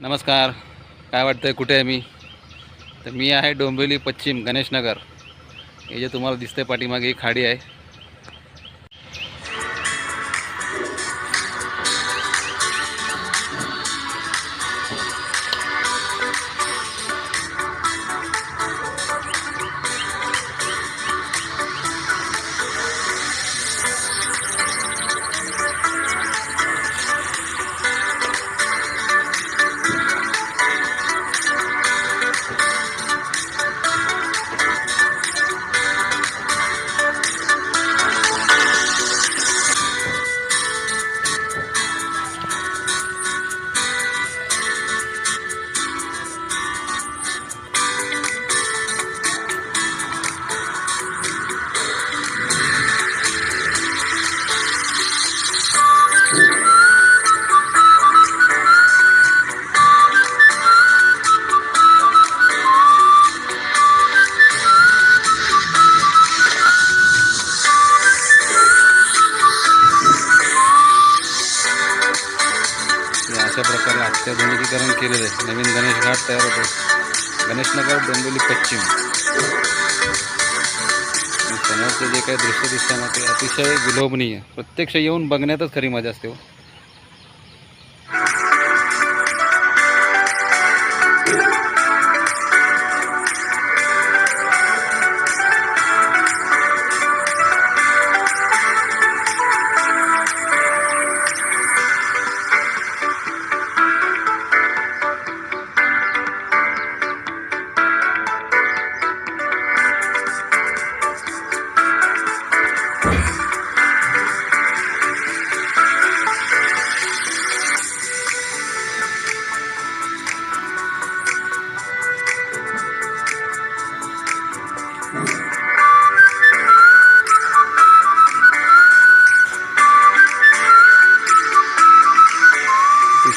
नमस्कार. काय वाटतंय कुठे आहे मी? तर मी आहे डोंबिवली पश्चिम गणेशनगर. हे जे तुम्हाला दिसतंय पाठीमागे ही खाडी आहे. अशा प्रकारे अत्याधुनिकीकरण केलेलं आहे. नवीन गणेश घाट तयार होतो गणेशनगर डोंबिवली पश्चिम. समोरचे जे काही दृश्य दिसतं ना ते अतिशय विलोभनीय. प्रत्यक्ष येऊन बघण्यातच खरी मजा असते हो.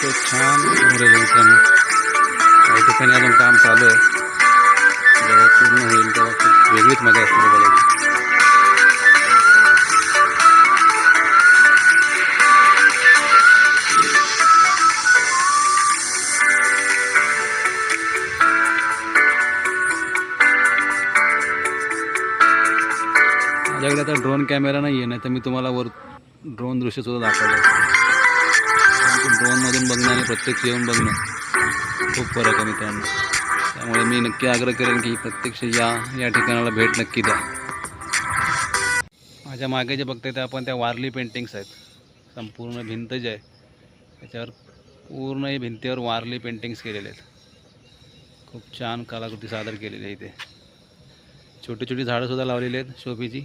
अतिशय छान झालेलं आहे मित्रांनो. काही ठिकाणी अजून काम चालू आहे. जेव्हा पूर्ण होईल तेव्हा खूप वेगळीच मजा असते बघायची माझ्याकडे आता ड्रोन कॅमेरा नाही आहे नाही तर मी तुम्हाला वर ड्रोन दृश्यसुद्धा दाखवलं ड्रोनमधून बघणं आणि प्रत्यक्ष येऊन बघणं खूप फरक आहे मित्रांनो. त्यामुळे मी नक्की आग्रह करेन की प्रत्यक्ष या या ठिकाणाला भेट नक्की द्या. माझ्या मागे जे बघताय ते आपण त्या वारली पेंटिंग्स आहेत. संपूर्ण भिंत जी आहे. त्याच्यावर पूर्ण ही भिंतीवर वारली पेंटिंग्स केलेले आहेत. खूप छान कलाकृती सादर केलेली आहे इथे. छोटी छोटी झाडंसुद्धा लावलेली आहेत शोभीची.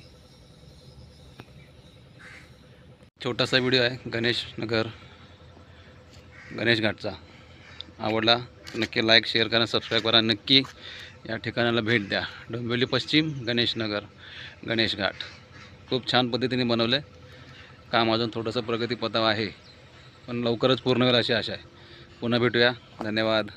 छोटासा व्हिडिओ आहे गणेश नगर. गणेश घाटचा. आवडला नक्की लाईक शेअर करा सबस्क्राईब करा. नक्की या ठिकाणाला भेट द्या. डोंबिवली पश्चिम गणेशनगर गणेश घाट. खूप छान पद्धतीने बनवलं आहे काम अजून थोडंसं प्रगतीपथावर आहे. पण लवकरच पूर्ण होईल अशी आशा आहे. पुन्हा भेटूया. धन्यवाद.